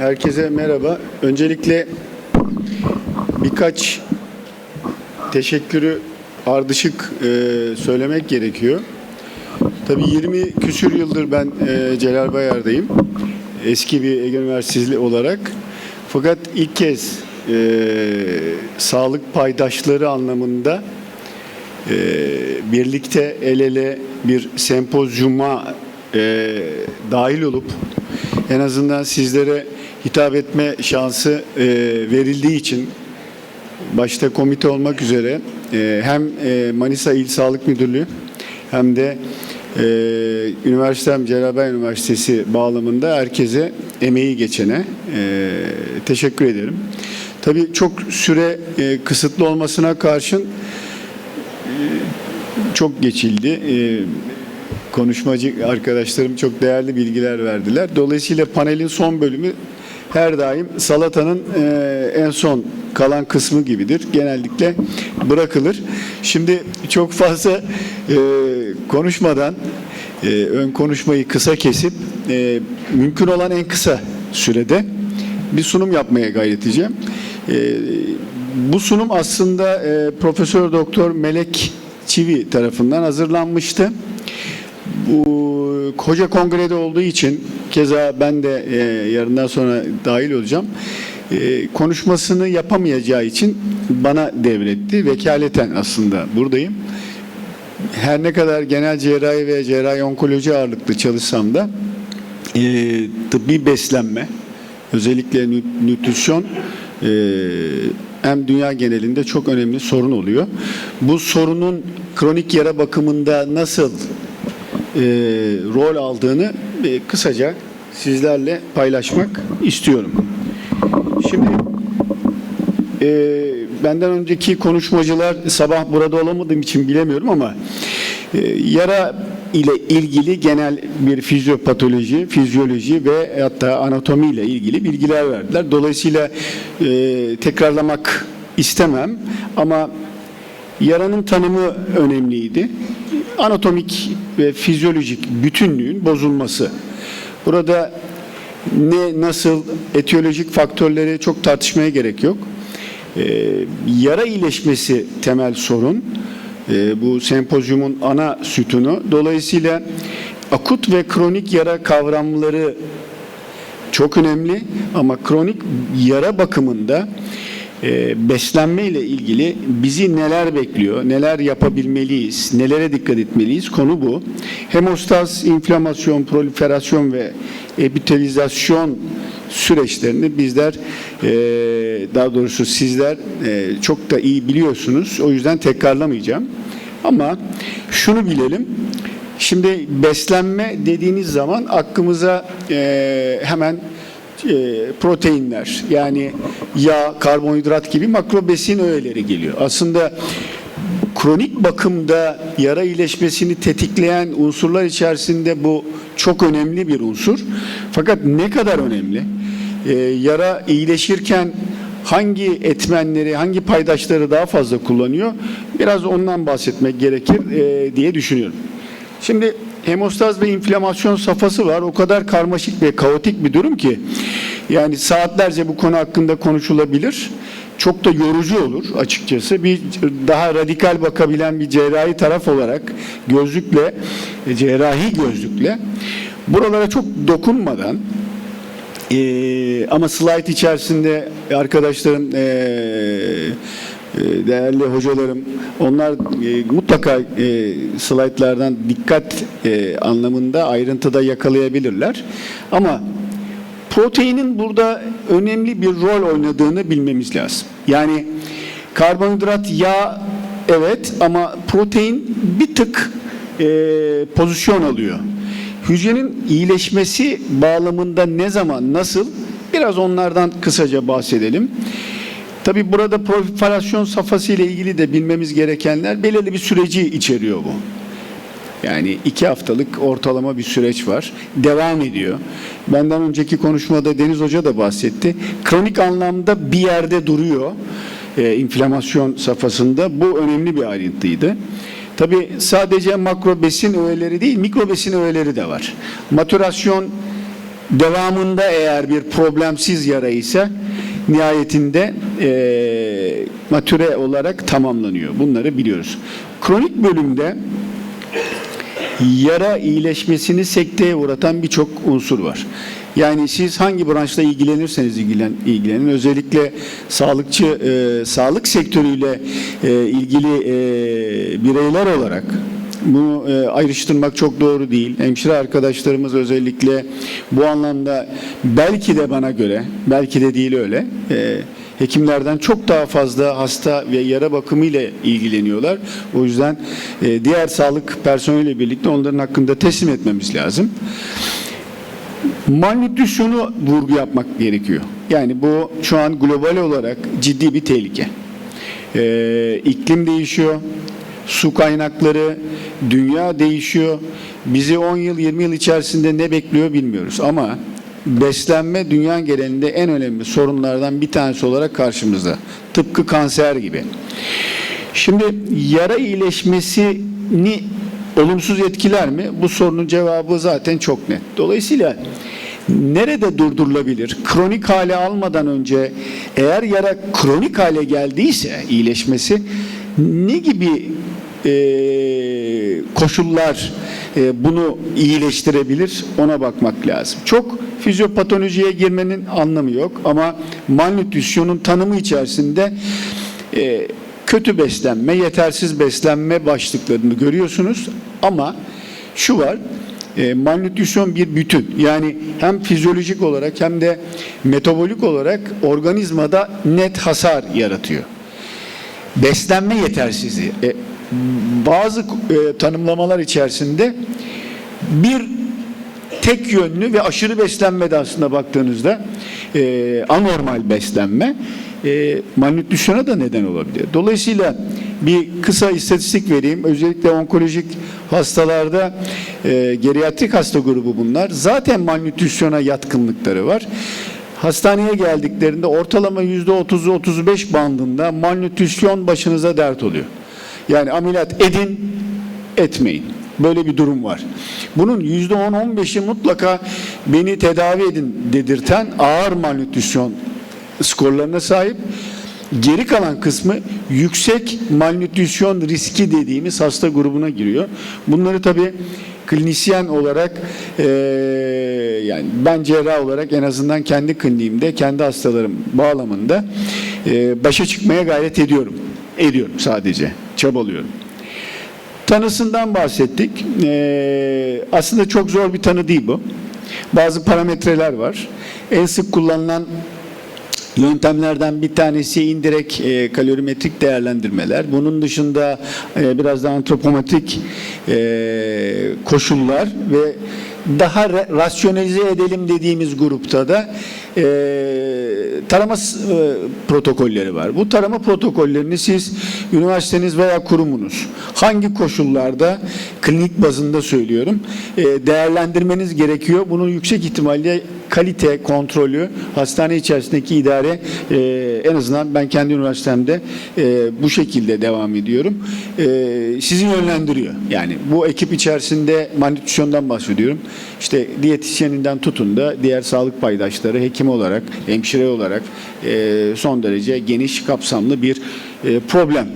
Herkese merhaba. Öncelikle birkaç teşekkürü ardışık e, söylemek gerekiyor. Tabii 20 küsür yıldır ben e, Celal Bayar'dayım. Eski bir Ege Üniversitesi olarak. Fakat ilk kez e, sağlık paydaşları anlamında e, birlikte el ele bir sempozyuma e, dahil olup en azından sizlere hitap etme şansı e, verildiği için başta komite olmak üzere e, hem e, Manisa İl Sağlık Müdürlüğü hem de e, üniversitem Celal Üniversitesi bağlamında herkese emeği geçene e, teşekkür ederim. Tabii çok süre e, kısıtlı olmasına karşın çok geçildi. Ee, konuşmacı arkadaşlarım çok değerli bilgiler verdiler. Dolayısıyla panelin son bölümü her daim salatanın e, en son kalan kısmı gibidir. Genellikle bırakılır. Şimdi çok fazla e, konuşmadan e, ön konuşmayı kısa kesip mümkün olan en kısa sürede bir sunum yapmaya gayret edeceğim. Bu sunum aslında Profesör Doktor Melek Çivi tarafından hazırlanmıştı. Bu koca kongrede olduğu için keza ben de e, yarından sonra dahil olacağım. E, konuşmasını yapamayacağı için bana devretti. Vekaleten aslında buradayım. Her ne kadar genel cerrahi ve cerrahi onkoloji ağırlıklı çalışsam da e, tıbbi beslenme, özellikle nü- nütrisyon e, hem dünya genelinde çok önemli sorun oluyor. Bu sorunun kronik yara bakımında nasıl e, rol aldığını e, kısaca sizlerle paylaşmak istiyorum. Şimdi e, benden önceki konuşmacılar sabah burada olamadığım için bilemiyorum ama e, yara ile ilgili genel bir fizyopatoloji, fizyoloji ve hatta anatomi ile ilgili bilgiler verdiler. Dolayısıyla e, tekrarlamak istemem ama yaranın tanımı önemliydi. Anatomik ve fizyolojik bütünlüğün bozulması. Burada ne nasıl etiyolojik faktörleri çok tartışmaya gerek yok. Ee, yara iyileşmesi temel sorun. Ee, bu sempozyumun ana sütunu. Dolayısıyla akut ve kronik yara kavramları çok önemli ama kronik yara bakımında e, beslenme ile ilgili bizi neler bekliyor, neler yapabilmeliyiz, nelere dikkat etmeliyiz konu bu. Hemostaz, inflamasyon, proliferasyon ve epitelizasyon süreçlerini bizler e, daha doğrusu sizler e, çok da iyi biliyorsunuz. O yüzden tekrarlamayacağım. Ama şunu bilelim. Şimdi beslenme dediğiniz zaman aklımıza hemen proteinler yani yağ, karbonhidrat gibi makro besin öğeleri geliyor. Aslında kronik bakımda yara iyileşmesini tetikleyen unsurlar içerisinde bu çok önemli bir unsur. Fakat ne kadar önemli? E, yara iyileşirken hangi etmenleri, hangi paydaşları daha fazla kullanıyor? Biraz ondan bahsetmek gerekir e, diye düşünüyorum. Şimdi hemostaz ve inflamasyon safhası var. O kadar karmaşık ve kaotik bir durum ki yani saatlerce bu konu hakkında konuşulabilir. Çok da yorucu olur açıkçası. Bir daha radikal bakabilen bir cerrahi taraf olarak gözlükle, cerrahi gözlükle buralara çok dokunmadan ee, ama slide içerisinde arkadaşlarım ee, e, değerli hocalarım onlar e, mutlaka e, slaytlardan dikkat e, anlamında ayrıntıda yakalayabilirler. Ama proteinin burada önemli bir rol oynadığını bilmemiz lazım. Yani karbonhidrat, yağ evet ama protein bir tık pozisyon alıyor. Hücrenin iyileşmesi bağlamında ne zaman, nasıl? Biraz onlardan kısaca bahsedelim. Tabi burada proliferasyon safhası ile ilgili de bilmemiz gerekenler belirli bir süreci içeriyor bu. Yani iki haftalık ortalama bir süreç var. Devam ediyor. Benden önceki konuşmada Deniz Hoca da bahsetti. Kronik anlamda bir yerde duruyor. E, inflamasyon safhasında. Bu önemli bir ayrıntıydı. Tabi sadece makro besin öğeleri değil, mikro besin öğeleri de var. Matürasyon devamında eğer bir problemsiz yara ise nihayetinde eee matüre olarak tamamlanıyor. Bunları biliyoruz. Kronik bölümde yara iyileşmesini sekteye uğratan birçok unsur var. Yani siz hangi branşla ilgilenirseniz ilgilen, ilgilenin, özellikle sağlıkçı, e, sağlık sektörüyle e, ilgili e, bireyler olarak bunu e, ayrıştırmak çok doğru değil. Hemşire arkadaşlarımız özellikle bu anlamda belki de bana göre, belki de değil öyle, e, hekimlerden çok daha fazla hasta ve yara bakımı ile ilgileniyorlar. O yüzden e, diğer sağlık personeliyle birlikte onların hakkında teslim etmemiz lazım. Malnütrisyonu vurgu yapmak gerekiyor. Yani bu şu an global olarak ciddi bir tehlike. Ee, iklim değişiyor, su kaynakları, dünya değişiyor. Bizi 10 yıl, 20 yıl içerisinde ne bekliyor bilmiyoruz. Ama beslenme dünya genelinde en önemli sorunlardan bir tanesi olarak karşımızda. Tıpkı kanser gibi. Şimdi yara iyileşmesini olumsuz etkiler mi? Bu sorunun cevabı zaten çok net. Dolayısıyla nerede durdurulabilir? Kronik hale almadan önce eğer yara kronik hale geldiyse iyileşmesi ne gibi e, koşullar e, bunu iyileştirebilir ona bakmak lazım. Çok fizyopatolojiye girmenin anlamı yok ama malnütrisyonun tanımı içerisinde e, kötü beslenme, yetersiz beslenme başlıklarını görüyorsunuz ama şu var, e, malnütrisyon bir bütün. Yani hem fizyolojik olarak hem de metabolik olarak organizmada net hasar yaratıyor. Beslenme yetersizliği. Bazı e, tanımlamalar içerisinde bir tek yönlü ve aşırı beslenme de aslında baktığınızda e, anormal beslenme e, malnütrisyona da neden olabilir. Dolayısıyla bir kısa istatistik vereyim. Özellikle onkolojik hastalarda e, geriatrik hasta grubu bunlar. Zaten malnütrisyona yatkınlıkları var. Hastaneye geldiklerinde ortalama %30-35 bandında malnütrisyon başınıza dert oluyor. Yani ameliyat edin, etmeyin. Böyle bir durum var. Bunun %10-15'i mutlaka beni tedavi edin dedirten ağır malnütrisyon skorlarına sahip. Geri kalan kısmı yüksek malnütrisyon riski dediğimiz hasta grubuna giriyor. Bunları tabii klinisyen olarak eee, yani ben cerrah olarak en azından kendi kliniğimde, kendi hastalarım bağlamında eee, başa çıkmaya gayret ediyorum. Ediyorum sadece. Çabalıyorum. Tanısından bahsettik. Ee, aslında çok zor bir tanı değil bu. Bazı parametreler var. En sık kullanılan yöntemlerden bir tanesi indirekt e, kalorimetrik değerlendirmeler. Bunun dışında e, biraz da antropometrik e, koşullar ve daha rasyonelize edelim dediğimiz grupta da e, tarama e, protokolleri var. Bu tarama protokollerini siz üniversiteniz veya kurumunuz hangi koşullarda klinik bazında söylüyorum e, değerlendirmeniz gerekiyor. Bunun yüksek ihtimalle kalite kontrolü hastane içerisindeki idare e, en azından ben kendi üniversitemde e, bu şekilde devam ediyorum. E, sizi yönlendiriyor. Yani bu ekip içerisinde malnütrisyondan bahsediyorum. İşte diyetisyeninden tutun da diğer sağlık paydaşları hekim olarak, hemşire olarak e, son derece geniş kapsamlı bir e, problem.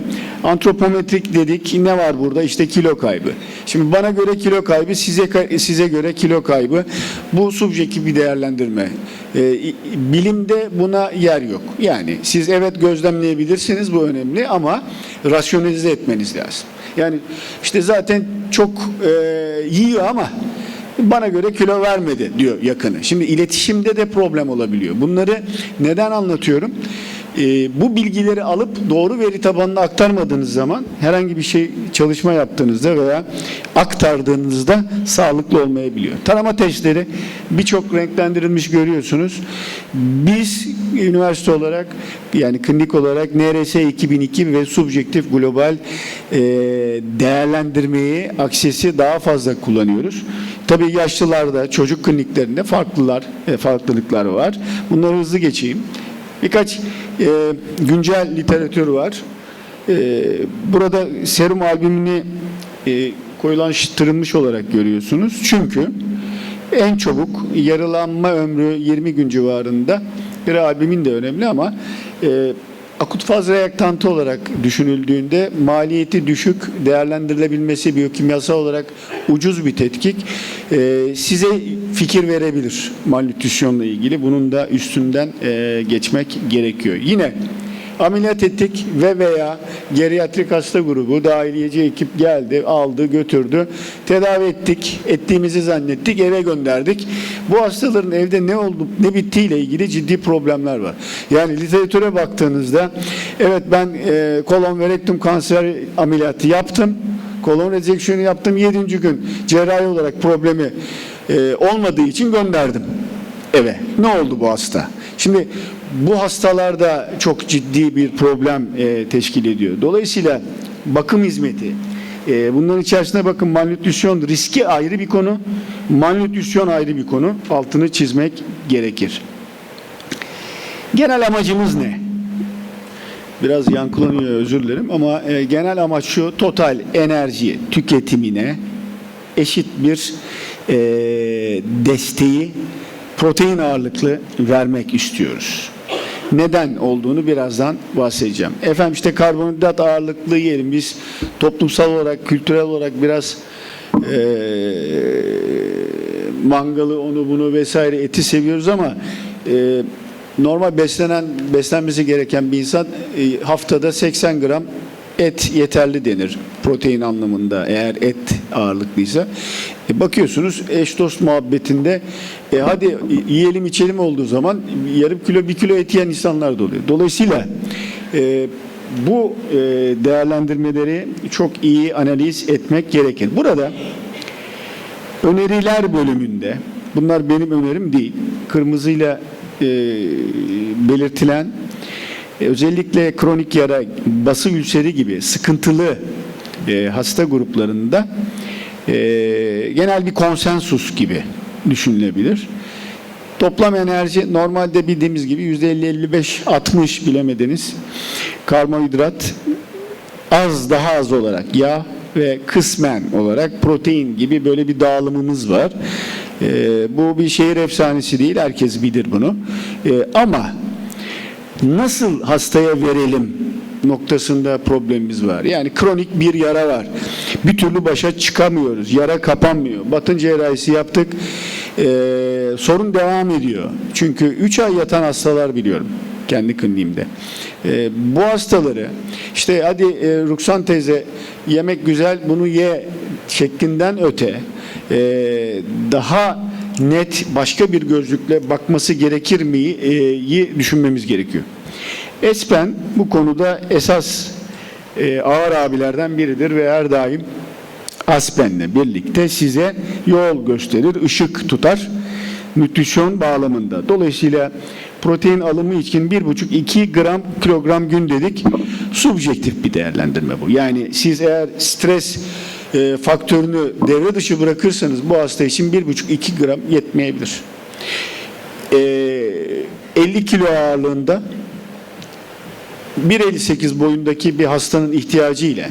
Antropometrik dedik. Ne var burada? İşte kilo kaybı. Şimdi bana göre kilo kaybı, size size göre kilo kaybı. Bu subjektif bir değerlendirme. E, bilimde buna yer yok. Yani siz evet gözlemleyebilirsiniz bu önemli ama rasyonelize etmeniz lazım. Yani işte zaten çok e, yiyor ama bana göre kilo vermedi diyor yakını. Şimdi iletişimde de problem olabiliyor. Bunları neden anlatıyorum? Ee, bu bilgileri alıp doğru veri tabanına aktarmadığınız zaman herhangi bir şey çalışma yaptığınızda veya aktardığınızda sağlıklı olmayabiliyor. Tarama testleri birçok renklendirilmiş görüyorsunuz. Biz üniversite olarak yani klinik olarak NRS 2002 ve subjektif global e, değerlendirmeyi aksesi daha fazla kullanıyoruz. Tabii yaşlılarda, çocuk kliniklerinde farklılar, e, farklılıklar var. Bunları hızlı geçeyim. Birkaç e, güncel literatür var. E, burada serum albümünü e, koyulaştırılmış olarak görüyorsunuz. Çünkü en çabuk yarılanma ömrü 20 gün civarında bir albumin de önemli ama e, akut faz reaktantı olarak düşünüldüğünde maliyeti düşük, değerlendirilebilmesi biyokimyasal olarak ucuz bir tetkik e, size fikir verebilir malnütrisyonla ilgili. Bunun da üstünden e, geçmek gerekiyor. Yine Ameliyat ettik ve veya geriatrik hasta grubu dahiliyeci ekip geldi, aldı, götürdü. Tedavi ettik, ettiğimizi zannettik, eve gönderdik. Bu hastaların evde ne oldu, ne bittiğiyle ilgili ciddi problemler var. Yani literatüre baktığınızda evet ben e, kolon ve rektum kanser ameliyatı yaptım. Kolon rezeksiyonu yaptım 7. gün cerrahi olarak problemi e, olmadığı için gönderdim eve. Ne oldu bu hasta? Şimdi bu hastalarda çok ciddi bir problem e, teşkil ediyor. Dolayısıyla bakım hizmeti, e, bunların içerisinde bakın malnütrisyon riski ayrı bir konu, malnütrisyon ayrı bir konu. Altını çizmek gerekir. Genel amacımız ne? Biraz yankılanıyor özür dilerim ama e, genel amaç şu total enerji tüketimine eşit bir e, desteği protein ağırlıklı vermek istiyoruz. Neden olduğunu birazdan bahsedeceğim. Efendim işte karbonhidrat ağırlıklı yiyelim. Biz toplumsal olarak, kültürel olarak biraz e, mangalı, onu bunu vesaire eti seviyoruz ama e, normal beslenen, beslenmesi gereken bir insan e, haftada 80 gram et yeterli denir protein anlamında eğer et ağırlıklıysa. E, bakıyorsunuz eş dost muhabbetinde e, hadi yiyelim içelim olduğu zaman yarım kilo bir kilo et yiyen insanlar da oluyor. Dolayısıyla e, bu e, değerlendirmeleri çok iyi analiz etmek gerekir. Burada öneriler bölümünde bunlar benim önerim değil. Kırmızıyla e, belirtilen e, özellikle kronik yara, bası ülseri gibi sıkıntılı e, hasta gruplarında e, genel bir konsensus gibi düşünülebilir. Toplam enerji normalde bildiğimiz gibi %50-55-60 bilemediniz. Karbonhidrat az daha az olarak yağ ve kısmen olarak protein gibi böyle bir dağılımımız var. E, bu bir şehir efsanesi değil, herkes bilir bunu. E, ama nasıl hastaya verelim noktasında problemimiz var. Yani kronik bir yara var. Bir türlü başa çıkamıyoruz. Yara kapanmıyor. Batın cerrahisi yaptık. Ee, sorun devam ediyor. Çünkü 3 ay yatan hastalar biliyorum kendi kliniğimde. Ee, bu hastaları işte hadi e, Ruksan teyze yemek güzel bunu ye şeklinden öte e, daha net başka bir gözlükle bakması gerekir miyi düşünmemiz gerekiyor. Espen bu konuda esas e, ağır abilerden biridir ve her daim Aspen'le birlikte size yol gösterir, ışık tutar nütrisyon bağlamında. Dolayısıyla protein alımı için 1,5-2 gram kilogram gün dedik. Subjektif bir değerlendirme bu. Yani siz eğer stres e, faktörünü devre dışı bırakırsanız bu hasta için 1,5-2 gram yetmeyebilir. E, 50 kilo ağırlığında 1.58 boyundaki bir hastanın ihtiyacı ile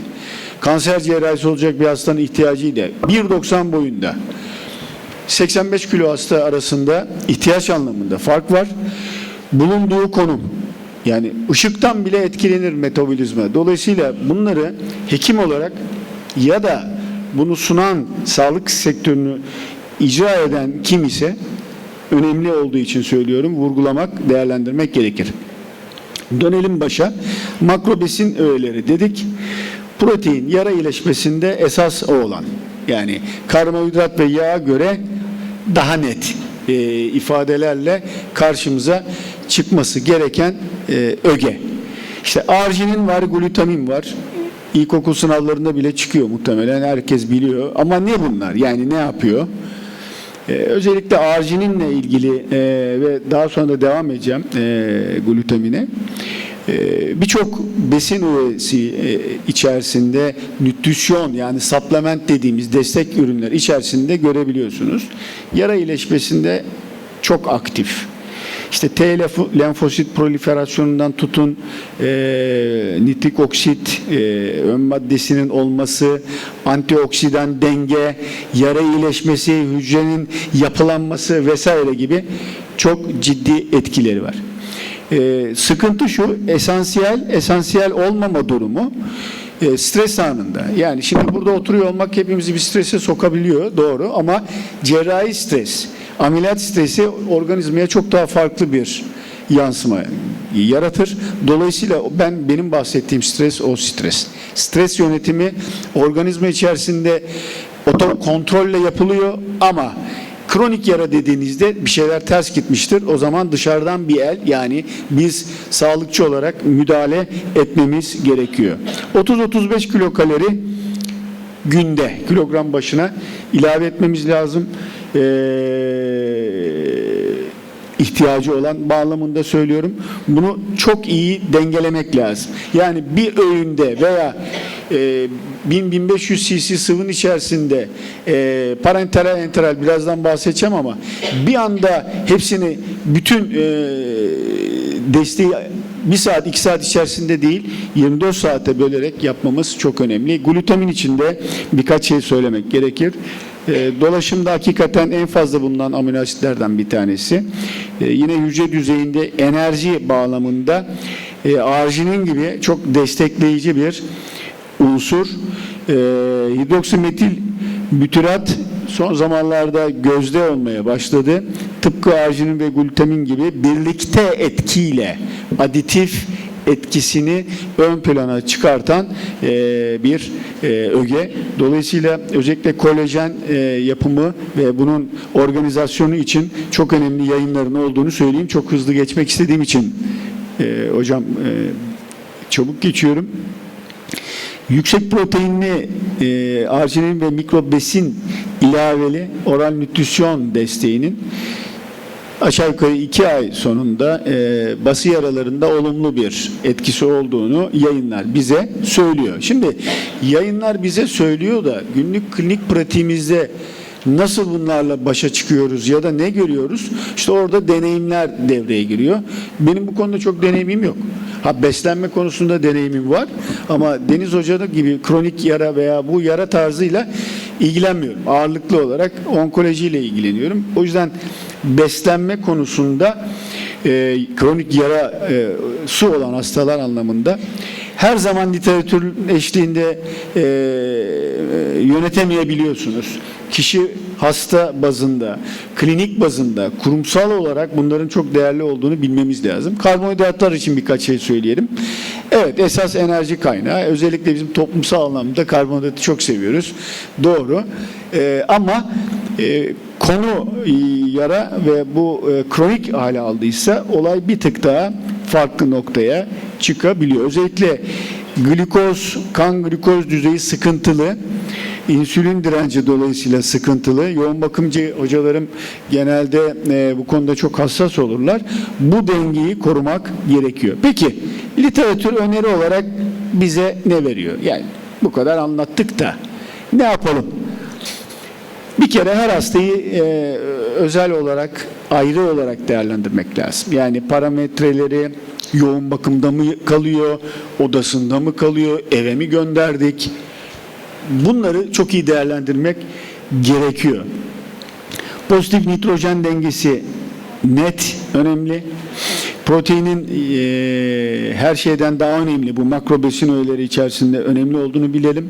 kanser cerrahisi olacak bir hastanın ihtiyacı ile 1.90 boyunda 85 kilo hasta arasında ihtiyaç anlamında fark var. Bulunduğu konum yani ışıktan bile etkilenir metabolizma. Dolayısıyla bunları hekim olarak ya da bunu sunan sağlık sektörünü icra eden kim ise önemli olduğu için söylüyorum vurgulamak, değerlendirmek gerekir. Dönelim başa. Makro besin öğeleri dedik. Protein yara iyileşmesinde esas o olan. Yani karbonhidrat ve yağa göre daha net e, ifadelerle karşımıza çıkması gereken e, öge. İşte arginin var, glutamin var. İlkokul sınavlarında bile çıkıyor muhtemelen. Herkes biliyor. Ama ne bunlar? Yani ne yapıyor? Ee, özellikle argininle ilgili e, ve daha sonra da devam edeceğim e, glutamine. E, Birçok besin öğesi içerisinde nütrisyon yani supplement dediğimiz destek ürünler içerisinde görebiliyorsunuz. Yara iyileşmesinde çok aktif. İşte T lenfo- lenfosit proliferasyonundan tutun e, nitrik oksit e, ön maddesinin olması, antioksidan denge, yara iyileşmesi, hücrenin yapılanması vesaire gibi çok ciddi etkileri var. E, sıkıntı şu, esansiyel, esansiyel olmama durumu e, stres anında. Yani şimdi burada oturuyor olmak hepimizi bir strese sokabiliyor, doğru ama cerrahi stres, ameliyat stresi organizmaya çok daha farklı bir yansıma yaratır. Dolayısıyla ben benim bahsettiğim stres o stres. Stres yönetimi organizma içerisinde oto kontrolle yapılıyor ama Kronik yara dediğinizde bir şeyler ters gitmiştir. O zaman dışarıdan bir el yani biz sağlıkçı olarak müdahale etmemiz gerekiyor. 30-35 kilokalori günde kilogram başına ilave etmemiz lazım. Ee, ihtiyacı olan bağlamında söylüyorum. Bunu çok iyi dengelemek lazım. Yani bir öğünde veya e, 1000-1500 cc sıvının içerisinde e, parenteral enteral birazdan bahsedeceğim ama bir anda hepsini bütün e, desteği bir saat iki saat içerisinde değil 24 saate bölerek yapmamız çok önemli. Glutamin içinde birkaç şey söylemek gerekir. E, Dolaşımda hakikaten en fazla bulunan amino asitlerden bir tanesi. E, Yine hücre düzeyinde enerji bağlamında e, arginin gibi çok destekleyici bir unsur. E, hidroksimetil bütyrat son zamanlarda gözde olmaya başladı. Tıpkı arginin ve glutamin gibi birlikte etkiyle aditif etkisini ön plana çıkartan e, bir e, öge. Dolayısıyla özellikle kolajen e, yapımı ve bunun organizasyonu için çok önemli yayınların olduğunu söyleyeyim. Çok hızlı geçmek istediğim için e, hocam e, çabuk geçiyorum. Yüksek proteinli e, arginin ve mikrobesin ilaveli oral nütrisyon desteğinin aşağı yukarı iki ay sonunda e, bası yaralarında olumlu bir etkisi olduğunu yayınlar bize söylüyor. Şimdi yayınlar bize söylüyor da günlük klinik pratiğimizde nasıl bunlarla başa çıkıyoruz ya da ne görüyoruz? İşte orada deneyimler devreye giriyor. Benim bu konuda çok deneyimim yok. Ha beslenme konusunda deneyimim var ama Deniz Hoca'nın gibi kronik yara veya bu yara tarzıyla ilgilenmiyorum. Ağırlıklı olarak onkolojiyle ilgileniyorum. O yüzden beslenme konusunda e, kronik yara e, su olan hastalar anlamında her zaman literatür eşliğinde e, yönetemeyebiliyorsunuz. Kişi hasta bazında, klinik bazında, kurumsal olarak bunların çok değerli olduğunu bilmemiz lazım. Karbonhidratlar için birkaç şey söyleyelim. Evet, esas enerji kaynağı. Özellikle bizim toplumsal anlamda karbonhidratı çok seviyoruz. Doğru. E, ama e, konu e, yara ve bu e, kronik hale aldıysa olay bir tık daha farklı noktaya çıkabiliyor. Özellikle glikoz, kan glikoz düzeyi sıkıntılı. İnsülin direnci dolayısıyla sıkıntılı. Yoğun bakımcı hocalarım genelde e, bu konuda çok hassas olurlar. Bu dengeyi korumak gerekiyor. Peki literatür öneri olarak bize ne veriyor? Yani bu kadar anlattık da ne yapalım? Kere her hastayı e, özel olarak ayrı olarak değerlendirmek lazım. Yani parametreleri yoğun bakımda mı kalıyor, odasında mı kalıyor, eve mi gönderdik? Bunları çok iyi değerlendirmek gerekiyor. Pozitif nitrojen dengesi net önemli. Proteinin e, her şeyden daha önemli bu makro besin öğeleri içerisinde önemli olduğunu bilelim.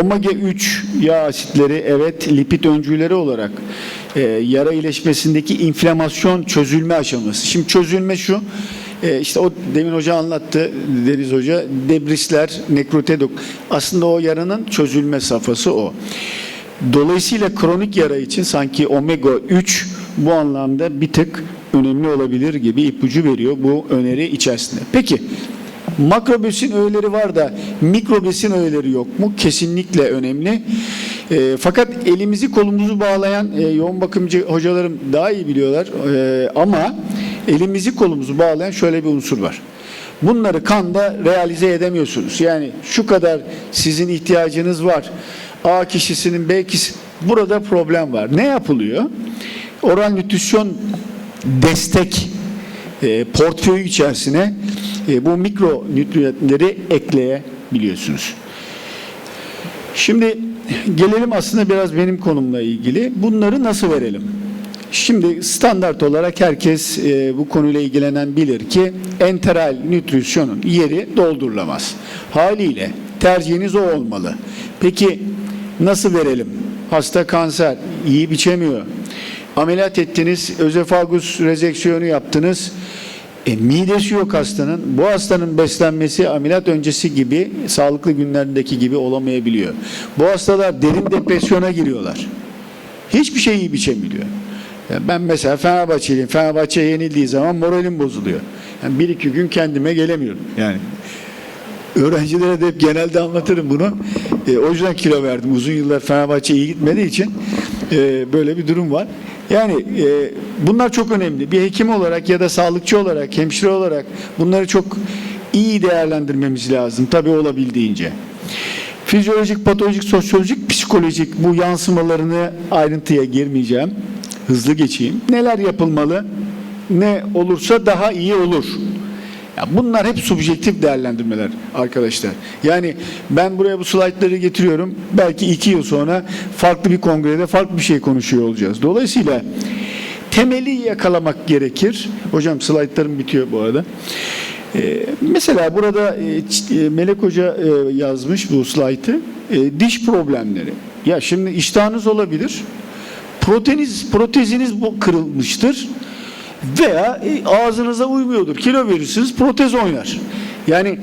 Omega 3 yağ asitleri evet lipid öncüleri olarak e, yara iyileşmesindeki inflamasyon çözülme aşaması. Şimdi çözülme şu e, işte o demin hoca anlattı Deniz Hoca debrisler nekrotedok aslında o yaranın çözülme safhası o. Dolayısıyla kronik yara için sanki omega 3 bu anlamda bir tık önemli olabilir gibi ipucu veriyor bu öneri içerisinde. Peki makrobesin öğeleri var da mikrobesin öğeleri yok mu? Kesinlikle önemli. E, fakat elimizi kolumuzu bağlayan e, yoğun bakımcı hocalarım daha iyi biliyorlar. E, ama elimizi kolumuzu bağlayan şöyle bir unsur var. Bunları kanda realize edemiyorsunuz. Yani şu kadar sizin ihtiyacınız var. A kişisinin B kişisi burada problem var. Ne yapılıyor? Oral nütrisyon destek e, portföy içerisine e, bu mikro nütriyentleri ekleyebiliyorsunuz. Şimdi gelelim aslında biraz benim konumla ilgili. Bunları nasıl verelim? Şimdi standart olarak herkes e, bu konuyla ilgilenen bilir ki enteral nütrisyonun yeri doldurulamaz. Haliyle tercihiniz o olmalı. Peki nasıl verelim? Hasta kanser, iyi biçemiyor. Ameliyat ettiniz, özefagus rezeksiyonu yaptınız. E, midesi yok hastanın. Bu hastanın beslenmesi ameliyat öncesi gibi, sağlıklı günlerindeki gibi olamayabiliyor. Bu hastalar derin depresyona giriyorlar. Hiçbir şey iyi biçemiyor. Yani ben mesela Fenerbahçeliyim. Fenerbahçe yenildiği zaman moralim bozuluyor. Yani bir iki gün kendime gelemiyorum. Yani öğrencilere de hep genelde anlatırım bunu. E, o yüzden kilo verdim. Uzun yıllar Fenerbahçe iyi gitmediği için e, böyle bir durum var. Yani e, bunlar çok önemli. Bir hekim olarak ya da sağlıkçı olarak, hemşire olarak bunları çok iyi değerlendirmemiz lazım. Tabii olabildiğince. Fizyolojik, patolojik, sosyolojik, psikolojik bu yansımalarını ayrıntıya girmeyeceğim. Hızlı geçeyim. Neler yapılmalı? Ne olursa daha iyi olur. Bunlar hep subjektif değerlendirmeler arkadaşlar. Yani ben buraya bu slaytları getiriyorum. Belki iki yıl sonra farklı bir kongrede farklı bir şey konuşuyor olacağız. Dolayısıyla temeli yakalamak gerekir. Hocam slaytlarım bitiyor bu arada. Ee, mesela burada e, e, Melek Hoca e, yazmış bu slaytı. E, diş problemleri. Ya şimdi iştahınız olabilir. Proteniz, proteziniz bu kırılmıştır veya e, ağzınıza uymuyordur. Kilo verirsiniz, protez oynar. Yani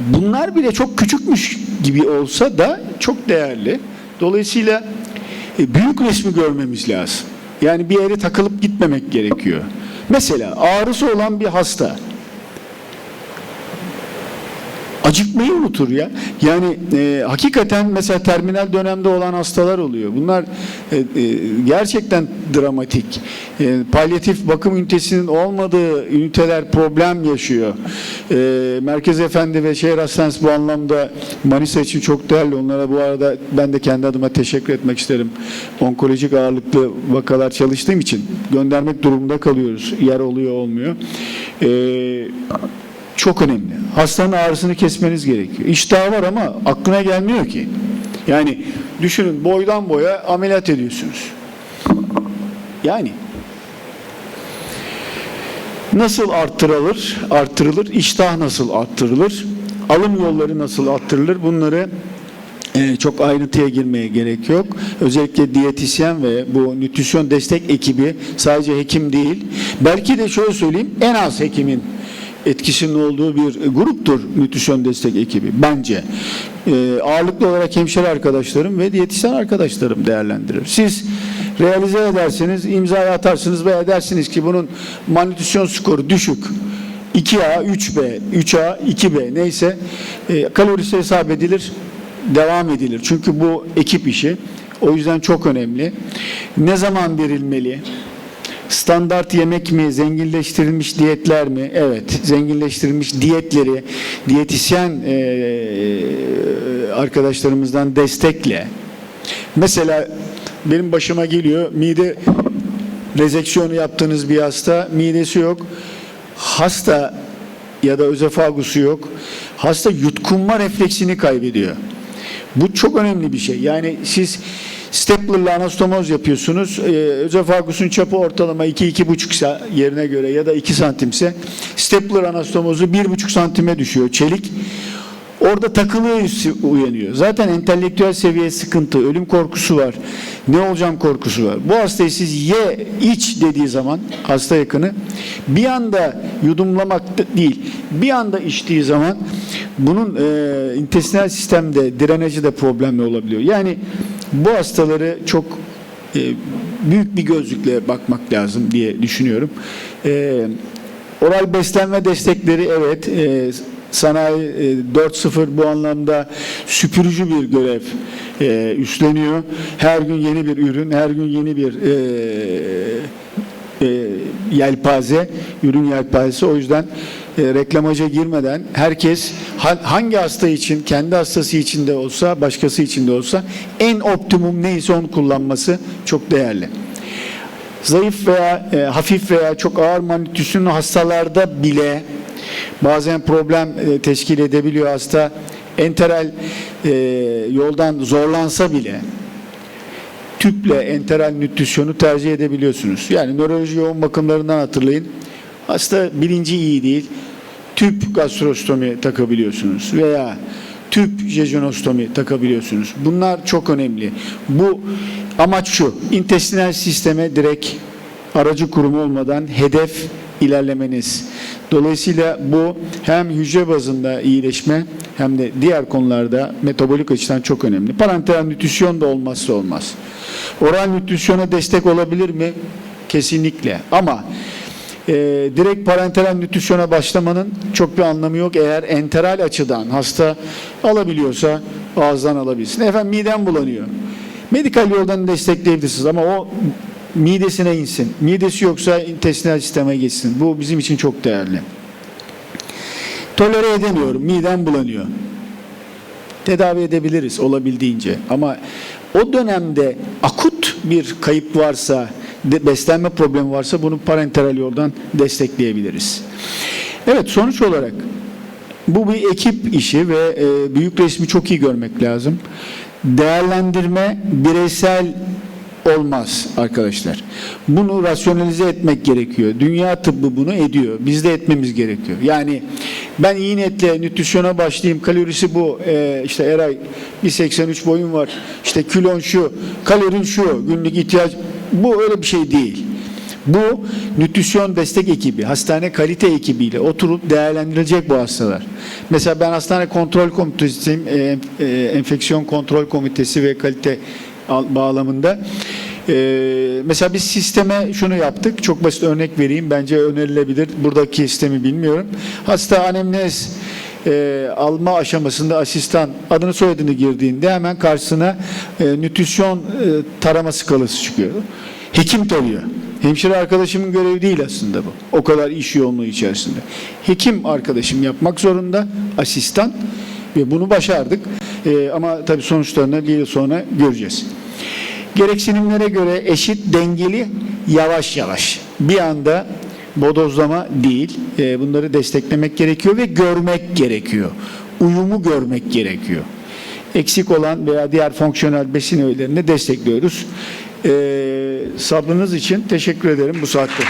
bunlar bile çok küçükmüş gibi olsa da çok değerli. Dolayısıyla e, büyük resmi görmemiz lazım. Yani bir yere takılıp gitmemek gerekiyor. Mesela ağrısı olan bir hasta acıkmayı unutur ya. Yani e, hakikaten mesela terminal dönemde olan hastalar oluyor. Bunlar e, e, gerçekten dramatik. E, palyatif bakım ünitesinin olmadığı üniteler problem yaşıyor. E, Merkez Efendi ve Şehir Hastanesi bu anlamda Manisa için çok değerli. Onlara bu arada ben de kendi adıma teşekkür etmek isterim. Onkolojik ağırlıklı vakalar çalıştığım için göndermek durumunda kalıyoruz. Yer oluyor olmuyor. E, çok önemli. Hastanın ağrısını kesmeniz gerekiyor. İştahı var ama aklına gelmiyor ki. Yani düşünün boydan boya ameliyat ediyorsunuz. Yani nasıl arttırılır? Arttırılır. İştah nasıl arttırılır? Alım yolları nasıl arttırılır? Bunları e, çok ayrıntıya girmeye gerek yok. Özellikle diyetisyen ve bu nütrisyon destek ekibi sadece hekim değil. Belki de şöyle söyleyeyim en az hekimin etkisinin olduğu bir gruptur nütrisyon destek ekibi bence. Ee, ağırlıklı olarak hemşire arkadaşlarım ve diyetisyen arkadaşlarım değerlendirir. Siz realize ederseniz, imzayı atarsınız veya dersiniz ki bunun malnütrisyon skoru düşük. 2A, 3B, 3A, 2B neyse e, kalorisi hesap edilir, devam edilir. Çünkü bu ekip işi. O yüzden çok önemli. Ne zaman verilmeli? Standart yemek mi, zenginleştirilmiş diyetler mi? Evet, zenginleştirilmiş diyetleri diyetisyen eee, arkadaşlarımızdan destekle. Mesela benim başıma geliyor mide rezeksiyonu yaptığınız bir hasta, midesi yok. Hasta ya da özefagusu yok. Hasta yutkunma refleksini kaybediyor. Bu çok önemli bir şey. Yani siz staplerla anastomoz yapıyorsunuz. Ee, özefagusun çapı ortalama 2-2,5 ise yerine göre ya da 2 santimse stapler anastomozu 1,5 santime düşüyor. Çelik Orada takılı uyanıyor. Zaten entelektüel seviye sıkıntı, ölüm korkusu var. Ne olacağım korkusu var. Bu hastayı siz ye, iç dediği zaman hasta yakını bir anda yudumlamak değil, bir anda içtiği zaman bunun e, intestinal sistemde drenajı da problemli olabiliyor. Yani bu hastaları çok e, büyük bir gözlükle bakmak lazım diye düşünüyorum. E, oral beslenme destekleri evet e, sanayi e, 4.0 bu anlamda süpürücü bir görev e, üstleniyor. Her gün yeni bir ürün, her gün yeni bir e, e, yelpaze, ürün yelpazesi. O yüzden e, reklamaja girmeden herkes ha- hangi hasta için, kendi hastası için de olsa, başkası için de olsa en optimum neyse onu kullanması çok değerli. Zayıf veya e, hafif veya çok ağır malnütrisyonlu hastalarda bile bazen problem e, teşkil edebiliyor hasta. Enteral e, yoldan zorlansa bile tüple enteral nütrisyonu tercih edebiliyorsunuz. Yani nöroloji yoğun bakımlarından hatırlayın. Hasta bilinci iyi değil. Tüp gastrostomi takabiliyorsunuz veya tüp jejunostomi takabiliyorsunuz. Bunlar çok önemli. Bu amaç şu. intestinal sisteme direkt aracı kurum olmadan hedef ilerlemeniz. Dolayısıyla bu hem hücre bazında iyileşme hem de diğer konularda metabolik açıdan çok önemli. Parenteral nütrisyon da olmazsa olmaz. Oral nütrisyona destek olabilir mi? Kesinlikle. Ama e, direkt parenteral nütrisyona başlamanın çok bir anlamı yok. Eğer enteral açıdan hasta alabiliyorsa ağızdan alabilsin. Efendim midem bulanıyor. Medikal yoldan destekleyebilirsiniz ama o midesine insin. Midesi yoksa intestinal sisteme geçsin. Bu bizim için çok değerli. Tolere edemiyorum. Midem bulanıyor. Tedavi edebiliriz olabildiğince. Ama o dönemde akut bir kayıp varsa, beslenme problemi varsa bunu parenteral yoldan destekleyebiliriz. Evet sonuç olarak bu bir ekip işi ve e, büyük resmi çok iyi görmek lazım. Değerlendirme bireysel olmaz arkadaşlar. Bunu rasyonalize etmek gerekiyor. Dünya tıbbı bunu ediyor. Biz de etmemiz gerekiyor. Yani ben iyi niyetle nütrisyona başlayayım. Kalorisi bu. Ee, işte Eray 1.83 boyun var. İşte kilon şu. Kalorin şu. Günlük ihtiyaç. Bu öyle bir şey değil. Bu nütrisyon destek ekibi, hastane kalite ekibiyle oturup değerlendirilecek bu hastalar. Mesela ben hastane kontrol komitesiyim, e, e, enfeksiyon kontrol komitesi ve kalite al- bağlamında. E, mesela biz sisteme şunu yaptık, çok basit örnek vereyim, bence önerilebilir. Buradaki sistemi bilmiyorum. Hasta anemnez e, alma aşamasında asistan adını soyadını girdiğinde hemen karşısına e, nütrisyon e, tarama skalası çıkıyor. Hekim tarıyor. Hemşire arkadaşımın görevi değil aslında bu. O kadar iş yoğunluğu içerisinde. Hekim arkadaşım yapmak zorunda, asistan ve bunu başardık. Ee, ama tabii sonuçlarını bir yıl sonra göreceğiz. Gereksinimlere göre eşit, dengeli, yavaş yavaş. Bir anda bodozlama değil, e, bunları desteklemek gerekiyor ve görmek gerekiyor. Uyumu görmek gerekiyor eksik olan veya diğer fonksiyonel besin öğelerini destekliyoruz. Ee, sabrınız için teşekkür ederim bu saatte.